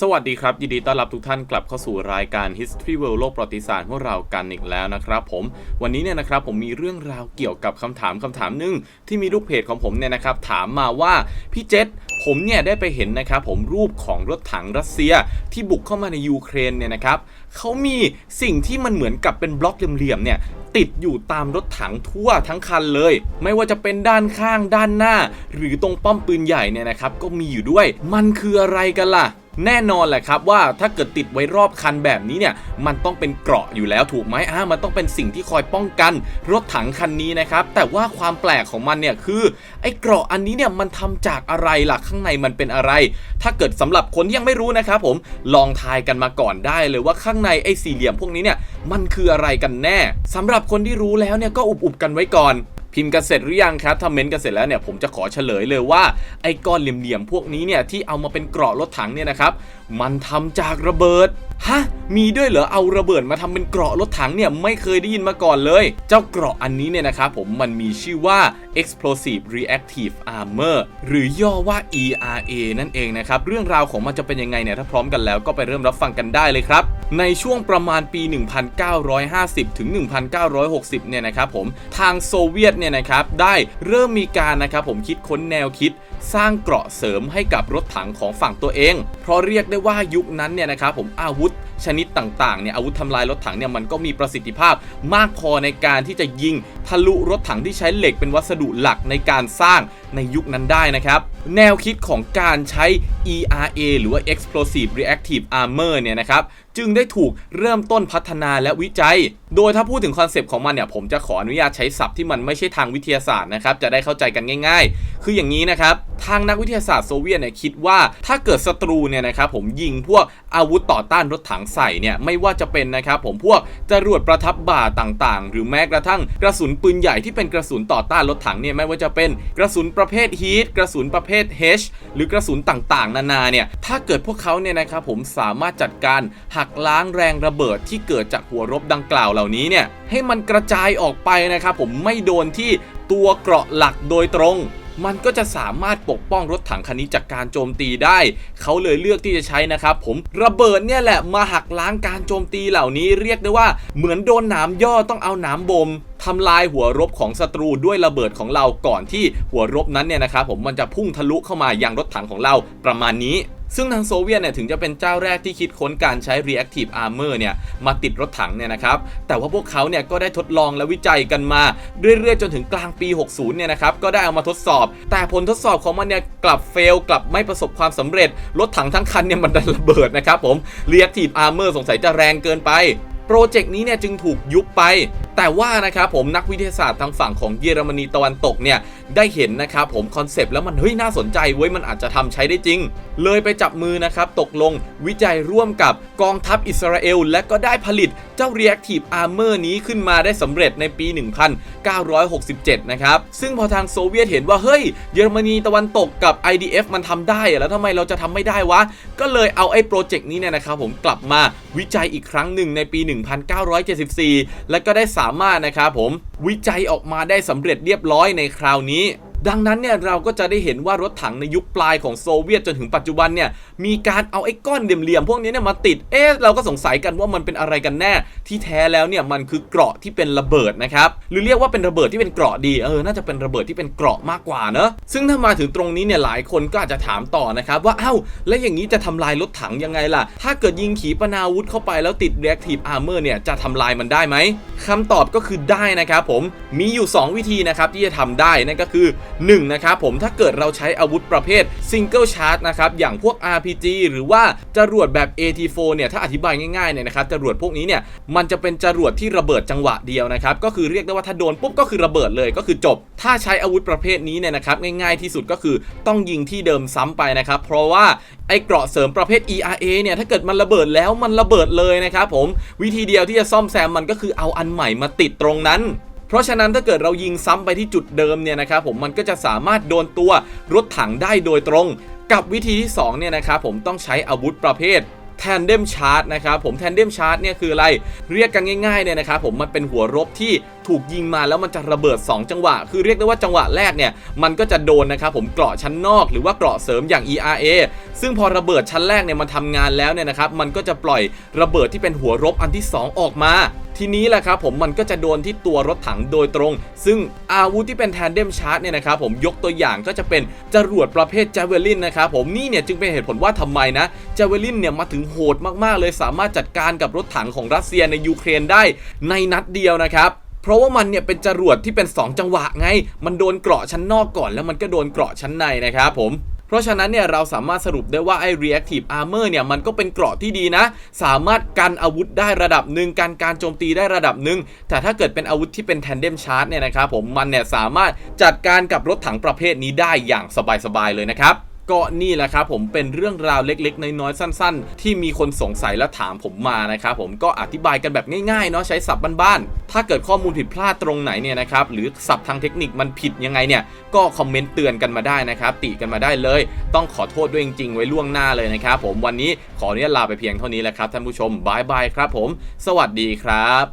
สวัสดีครับ ยินดีต้อนรับทุกท่านกลับเข้าสู่รายการ History World โลกประวัติศาสตร์ของเรากันอีกแล้วนะครับผมวันนี้เนี่ยนะครับผมมีเรื่องราวเกี่ยวกับคำถามคำถามหนึ่งที่มีลูกเพจของผมเนี่ยนะครับถามมาว่าพี่เจษผมเนี่ยได้ไปเห็นนะครับผมรูปของรถถังรัสเซียที่บุกเข้ามาในยูเครนเนี่ยนะครับเขามีสิ่งที่มันเหมือนกับเป็นบล็อกเหลี่ยมๆเนี่ยติดอยู่ตามรถถังทั่วทั้งคันเลย ไม่ว่าจะเป็นด้านข้างด้านหน้า หรือตรงป้อมปืนใหญ่เนี่ยนะครับก็มีอยู่ด้วย มันคืออะไรกันล่ะ แน่นอนแหละครับว่าถ้าเกิดติดไว้รอบคันแบบนี้เนี่ยมันต้องเป็นเกราะอยู่แล้วถูกไหมอ่ามันต้องเป็นสิ่งที่คอยป้องกัน รถถังคันนี้นะครับแต่ว่าความแปลกของมันเนี่ยคือไอ้เกราะอันนี้เนี่ยมันทำจากอะไรล่ะข้างในมันเป็นอะไร ถ้าเกิดสำหรับคนที่ยังไม่รู้นะครับผมลองทายกันมาก่อนได้เลยว่าข้างในไอ้สี่เหลี่ยมพวกนี้เนี่ยมันคืออะไรกันแน่สำหรับคนที่รู้แล้วเนี่ยก็อุบๆกันไว้ก่อน พิมพ์กันเสร็จหรือยังครับถ้าเม้นกันเสร็จแล้วเนี่ยผมจะขอเฉลยเลยว่าไอ้ก้อนเหลี่ยมๆพวกนี้เนี่ยที่เอามาเป็นเกราะรถถังเนี่ยนะครับมันทำจากระเบิดฮะ มีด้วยเหรอ เอาระเบิดมาทำเป็นเกราะรถถังเนี่ย ไม่เคยได้ยินมาก่อนเลย เจ้าเกราะอันนี้เนี่ยนะครับผมมันมีชื่อว่า explosive reactive armor หรือย่อว่า ERA นั่นเองนะครับ เรื่องราวของมันจะเป็นยังไงเนี่ย ถ้าพร้อมกันแล้วก็ไปเริ่มรับฟังกันได้เลยครับ ในช่วงประมาณปี 1950 ถึง 1960 เนี่ยนะครับผมทางโซเวียตเนี่ยนะครับได้เริ่มมีการนะครับผมคิดค้นแนวคิดสร้างเกราะเสริมให้กับรถถังของฝั่งตัวเอง เพราะเรียกได้ว่ายุคนั้นเนี่ยนะครับผมอาวุธชนิดต่างๆเนี่ยอาวุธทำลายรถถังเนี่ยมันก็มีประสิทธิภาพมากพอในการที่จะยิงทะลุรถถังที่ใช้เหล็กเป็นวัสดุหลักในการสร้าง ในยุคนั้นได้นะครับ แนวคิดของการใช้ ERA หรือว่า Explosive Reactive Armor เนี่ยนะครับ จึงได้ถูกเริ่มต้นพัฒนาและวิจัย โดยถ้าพูดถึงคอนเซปต์ของมันเนี่ยผมจะขออนุญาตใช้ศัพท์ที่มันไม่ใช่ทางวิทยาศาสตร์นะครับ จะได้เข้าใจกันง่าย ๆ คืออย่างนี้นะครับ ทางนักวิทยาศาสตร์โซเวียตเนี่ยคิดว่าถ้าเกิดศัตรูเนี่ยนะครับผมยิงพวกอาวุธต่อต้านรถถังใส่เนี่ยไม่ว่าจะเป็นนะครับผมพวกจรวดประทับบ่าต่างๆ หรือแม้กระทั่งกระสุนปืนใหญ่ที่เป็นกระสุนต่อต้านรถถังเนี่ยไม่ว่าจะเป็นกระสุนประประเภทฮีทกระสุนประเภท H หรือกระสุนต่างๆ นานาเนี่ยถ้าเกิดพวกเขาเนี่ยนะครับผมสามารถจัดการหักล้างแรงระเบิดที่เกิดจากหัวรบดังกล่าวเหล่านี้เนี่ยให้มันกระจายออกไปนะครับผมไม่โดนที่ตัวเกราะหลักโดยตรงมันก็จะสามารถปกป้องรถถังคันนี้จากการโจมตีได้ เขาเลยเลือกที่จะใช้นะครับผมระเบิดเนี่ยแหละมาหักล้างการโจมตีเหล่านี้เรียกได้ว่าเหมือนโดนหนามย่อต้องเอาหนามบ่ม ทำลายหัวรบของศัตรูด้วยระเบิดของเราก่อนที่หัวรบนั้นเนี่ยนะครับผมมันจะพุ่งทะลุเข้ามายังรถถังของเราประมาณนี้ซึ่งทางโซเวียตเนี่ยถึงจะเป็นเจ้าแรกที่คิดค้นการใช้ reactive armor เนี่ยมาติดรถถังเนี่ยนะครับแต่ว่าพวกเขาเนี่ยก็ได้ทดลองและวิจัยกันมา เรื่อยๆ จนถึงกลางปี 60 เนี่ยนะครับก็ได้เอามาทดสอบ แต่ผลทดสอบของมันเนี่ยกลับเฟลกลับไม่ประสบความสำเร็จ รถถังทั้งคันเนี่ยมันดันระเบิดนะครับผม reactive armor สงสัยจะแรงเกินไปโปรเจกต์นี้เนี่ยจึงถูกยุบไป แต่ว่านะครับผมนักวิทยาศาสตร์ทางฝั่งของเยอรมนีตะวันตกเนี่ยได้เห็นนะครับผมคอนเซปต์แล้วมันเฮ้ยน่าสนใจเว้ยมันอาจจะทำใช้ได้จริง เลยไปจับมือนะครับตกลงวิจัยร่วมกับกองทัพอิสราเอล และก็ได้ผลิตเจ้า Reactive Armor นี้ขึ้นมาได้สำเร็จในปี 1967 นะครับ ซึ่งพอทางโซเวียตเห็นว่าเฮ้ยเยอรมนีตะวันตกกับ IDF มันทำได้อะแล้วทำไมเราจะทำไม่ได้วะ ก็เลยเอาไอ้โปรเจกต์นี้เนี่ยนะครับผมกลับมาวิจัยอีกครั้งหนึ่งในปี 1974 และก็ได้สาามารถนะครับผมวิจัยออกมาได้สำเร็จเรียบร้อยในคราวนี้ ดังนั้นเนี่ยเราก็จะได้เห็นว่ารถถังในยุคปลายของโซเวียตจนถึงปัจจุบันเนี่ยมีการเอาไอ้ก้อนเหลี่ยมๆพวกนี้เนี่ยมาติด เอ๊ะเราก็สงสัยกันว่ามันเป็นอะไรกันแน่ ที่แท้แล้วเนี่ยมันคือเกราะที่เป็นระเบิดนะครับหรือเรียกว่าเป็นระเบิดที่เป็นเกราะดีเออน่าจะเป็นระเบิดที่เป็นเกราะมากกว่าเนอะซึ่งถ้ามาถึงตรงนี้เนี่ยหลายคนก็อาจจะถามต่อนะครับว่าเอ้าแล้วอย่างนี้จะทำลายรถถังยังไงล่ะ ถ้าเกิดยิงขีปนาวุธเข้าไปแล้วติด reactive armor เนี่ยจะทำลายมันได้ไหมคำตอบก็คือได้นะครับผมมีอยู่ 2 วิธีนะครับที่จะทำได้นั่นก็คือ1นะครับผมถ้าเกิดเราใช้อาวุธประเภท single charge นะครับอย่างพวก RPG หรือว่าจรวดแบบ AT4 เนี่ยถ้าอธิบายง่ายๆเนี่ยนะครับจรวดพวกนี้เนี่ยมันจะเป็นจรวดที่ระเบิดจังหวะเดียวนะครับก็คือเรียกได้ว่าถ้าโดนปุ๊บก็คือระเบิดเลยก็คือจบ ถ้าใช้อาวุธประเภทนี้เนี่ยนะครับง่ายๆที่สุดก็คือต้องยิงที่เดิมซ้ำไปนะครับเพราะว่าไอ้เกราะเสริมประเภท ERA เนี่ยถ้าเกิดมันระเบิดแล้วมันระเบิดเลยนะครับผมวิธีเดียวที่จะซ่อมแซมมันก็คือเอาอันใหม่มาติดตรงนั้น เพราะฉะนั้นถ้าเกิดเรายิงซ้ำไปที่จุดเดิมเนี่ยนะครับผมมันก็จะสามารถโดนตัวรถถังได้โดยตรง กับวิธีที่2เนี่ยนะครับผมต้องใช้อาวุธประเภท Tandem Charge นะครับผม Tandem Charge เนี่ยคืออะไรเรียกกันง่ายๆเนี่ยนะครับผมมันเป็นหัวรบที่ถูกยิงมาแล้วมันจะระเบิด 2 จังหวะ คือเรียกได้ว่าจังหวะแรกเนี่ยมันก็จะโดนนะครับผมเกราะชั้นนอก หรือว่าเกราะเสริมอย่าง ERA ซึ่งพอระเบิดชั้นแรกเนี่ยมันทำงานแล้วเนี่ยนะครับมันก็จะปล่อยระเบิดที่เป็นหัวรบอันที่ 2 ออกมา ทีนี้แหละครับผมมันก็จะโดนที่ตัวรถถังโดยตรง ซึ่งอาวุธที่เป็นแทนเดมชาร์จเนี่ยนะครับผมยกตัวอย่างก็จะเป็นจรวดประเภทเจเวลินนะครับผมนี่เนี่ยจึงเป็นเหตุผลว่าทำไมนะเจเวลินเนี่ยมาถึงโหดมากๆ เลยสามารถจัดการกับรถถังของรัสเซียในยูเครนได้ในนัดเดียวนะครับเพราะว่ามันเนี่ยเป็นจรวดที่เป็น 2 จังหวะไง มันโดนเกราะชั้นนอกก่อนแล้วมันก็โดนเกราะชั้นในนะครับผม เพราะฉะนั้นเนี่ยเราสามารถสรุปได้ว่าไอ้ reactive armor เนี่ยมันก็เป็นเกราะที่ดีนะ สามารถกันอาวุธได้ระดับหนึ่งกันการโจมตีได้ระดับหนึ่งแต่ถ้าเกิดเป็นอาวุธที่เป็น tandem charge เนี่ยนะครับผมมันเนี่ยสามารถจัดการกับรถถังประเภทนี้ได้อย่างสบายๆเลยนะครับ ก็นี่แหละครับผมเป็นเรื่องราวเล็กๆ น้อยๆ สั้น ๆ ที่มีคนสงสัยและถามผมมานะครับผมก็อธิบายกันแบบง่ายๆเนาะใช้ศัพท์บ้านๆ ถ้าเกิดข้อมูลผิดพลาดตรงไหนเนี่ยนะครับหรือศัพท์ทางเทคนิคมันผิดยังไงเนี่ยก็คอมเมนต์เตือนกันมาได้นะครับติกันมาได้เลย ต้องขอโทษด้วยจริงๆ ไว้ล่วงหน้าเลยนะครับผมวันนี้ขออนุญาตลาไปเพียงเท่านี้แหละครับท่านผู้ชมบายบายครับผม สวัสดีครับ